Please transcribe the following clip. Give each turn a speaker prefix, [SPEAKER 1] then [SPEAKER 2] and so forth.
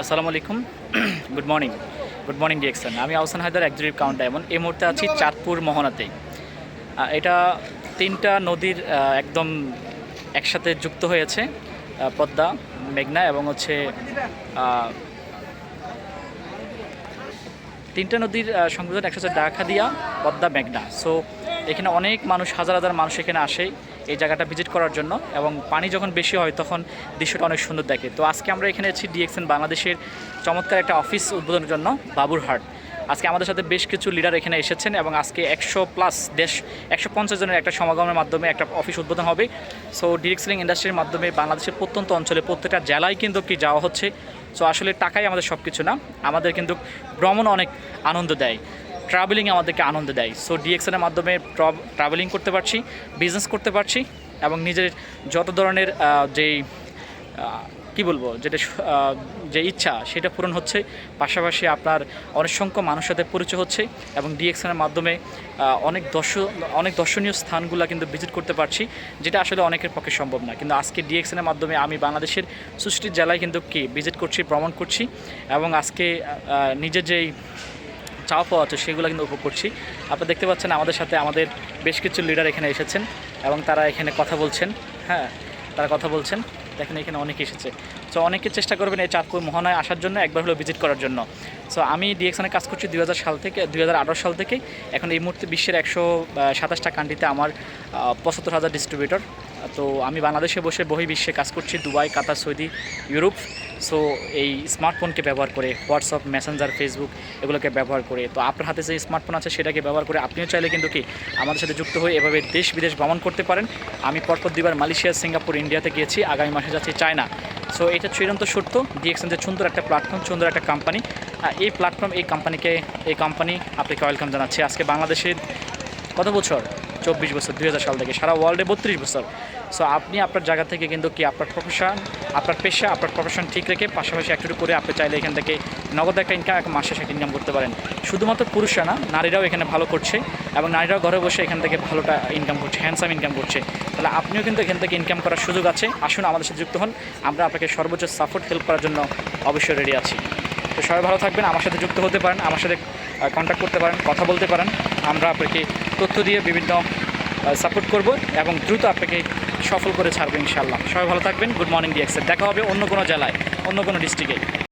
[SPEAKER 1] আসসালামু আলাইকুম। Good morning good morning ডিএক্সন আমি আহসান হায়দার একজরিপ কাউন্ট ডায়মন্ড এই মুহূর্তে আছি চাঁদপুর মোহনাতে এটা তিনটা নদীর একদম একসাথে যুক্ত হয়েছে পদ্মা, মেঘনা এবং হচ্ছে তিনটা নদীর সংযোজন একসাথে ডাকাদিয়া পদ্মা, মেঘনা। সো এখানে অনেক মানুষ, হাজার হাজার মানুষ এখানে আসে। এই জায়গাটা ভিজিট করার জন্য এবং পানি যখন বেশি হয় তখন দৃশ্যটা অনেক সুন্দর দেখে। তো আজকে আমরা এখানে আছি ডিএক্সএন বাংলাদেশের চমৎকার একটা অফিস উদ্বোধনের জন্য, বাবুরহাট। আজকে আমাদের সাথে বেশ কিছু লিডার এখানে এসেছেন এবং আজকে একশো প্লাস দেশ, একশো পঞ্চাশ জনের একটা সমাগমের মাধ্যমে একটা অফিস উদ্বোধন হবে। সো ডিরেক্সলিং ইন্ডাস্ট্রির মাধ্যমে বাংলাদেশের প্রত্যন্ত অঞ্চলে প্রত্যেকটা জেলায় কিন্তু কি যাওয়া হচ্ছে। সো আসলে টাকাই আমাদের সব কিছু না। আমাদের কিন্তু ভ্রমণ অনেক আনন্দ দেয়। ট্রাভেলিং আমাদেরকে আনন্দ দেয়। সো ডিএক্সএনের মাধ্যমে ট্রাভেলিং করতে পারছি বিজনেস করতে পারছি এবং নিজের যত ধরনের যেই কি বলব, যেটা যে ইচ্ছা সেটা পূরণ হচ্ছে। পাশাপাশি আপনার অনেক সংখ্যক মানুষের সাথে পরিচয় হচ্ছে এবং ডিএক্সএনের মাধ্যমে অনেক দর্শ অনেক দর্শনীয় স্থানগুলো কিন্তু ভিজিট করতে পারছি, যেটা আসলে অনেকের পক্ষে সম্ভব না। কিন্তু আজকে ডিএক্সএনের মাধ্যমে আমি বাংলাদেশের সুষ্টি জেলায় কিন্তু কি ভিজিট করছি, ভ্রমণ করছি এবং আজকে নিজের যেই চাওয়া পাওয়া আছে, সেগুলো কিন্তু উপভোগ করছি। আপনারা দেখতে পাচ্ছেন আমাদের সাথে আমাদের বেশ কিছু লিডার এখানে এসেছেন এবং তারা এখানে কথা বলছেন। হ্যাঁ তারা কথা বলছেন। দেখেন এখানে অনেকে এসেছে। সো অনেকে চেষ্টা করবেন এই চাঁদপুর মোহনায় আসার জন্য, একবার হলেও ভিজিট করার জন্য। সো আমি ডিএক্সনে কাজ করছি দুই হাজার সাল থেকে, দুই হাজার আঠারো সাল থেকে। এখন এই মুহূর্তে বিশ্বের একশো সাতাশটা কান্ট্রিতে আমার পঁচাত্তর হাজার ডিস্ট্রিবিউটর তো আমি বাংলাদেশে বসে বহি বিশ্বে কাজ করছি, Dubai, Qatar, Saudi, Europe. So এই স্মার্টফোনকে ব্যবহার করে হোয়াটসঅ্যাপ মেসেঞ্জার ফেসবুক এগুলোকে ব্যবহার করে, তো আপনার হাতে যে স্মার্টফোন আছে সেটাকে ব্যবহার করে আপনিও চাইলে কিন্তু কি আমাদের সাথে যুক্ত হয়ে এভাবে দেশ বিদেশ ভ্রমণ করতে পারেন। আমি পরপর দুইবার মালয়েশিয়া, সিঙ্গাপুর, ইন্ডিয়াতে গিয়েছি, আগামী মাসে যাচ্ছি চায়না। সো এটা চিরন্ত সত্য ডিএক্সএন যে সুন্দর একটা প্ল্যাটফর্ম সুন্দর একটা কোম্পানি এই প্ল্যাটফর্ম এই কোম্পানিকে এই কোম্পানি আপনাকে ওয়েলকাম জানাচ্ছি। আজকে বাংলাদেশের কত বছর? চব্বিশ বছর, দুই সাল থেকে। সারা ওয়ার্ল্ডে বত্রিশ বছর। সো আপনি আপনার জায়গা থেকে কিন্তু কি আপনার প্রফেশন আপনার পেশা, আপনার প্রফেশন ঠিক রেখে পাশাপাশি একটু করে আপনি চাইলে এখান থেকে নগদ একটা ইনকাম এক মাসে সেটা ইনকাম করতে পারেন। শুধুমাত্র পুরুষরা না, নারীরাও এখানে ভালো করছে এবং নারীরাও ঘরে বসে এখান থেকে ভালোটা ইনকাম করছে হ্যান্ডসাম ইনকাম করছে। তাহলে আপনিও কিন্তু এখান থেকে ইনকাম করার সুযোগ আছে। আসুন আমাদের সাথে যুক্ত হন। আমরা আপনাকে সর্বোচ্চ সাপোর্ট হেল্প করার জন্য অবশ্যই রেডি আছি। তো সবাই ভালো থাকবেন, আমার সাথে যুক্ত হতে পারেন, আমার সাথে কন্ট্যাক্ট করতে পারেন, কথা বলতে পারেন। আমরা আপনাকে তথ্য দিয়ে বিভিন্ন সাপোর্ট করব এবং দ্রুত আপনাকে সফল করে ছাড়বো ইনশাল্লাহ সবাই ভালো থাকবেন গুড মর্নিং ডিএক্সের দেখা হবে অন্য কোনো জেলায়, অন্য কোনো ডিস্ট্রিক্টে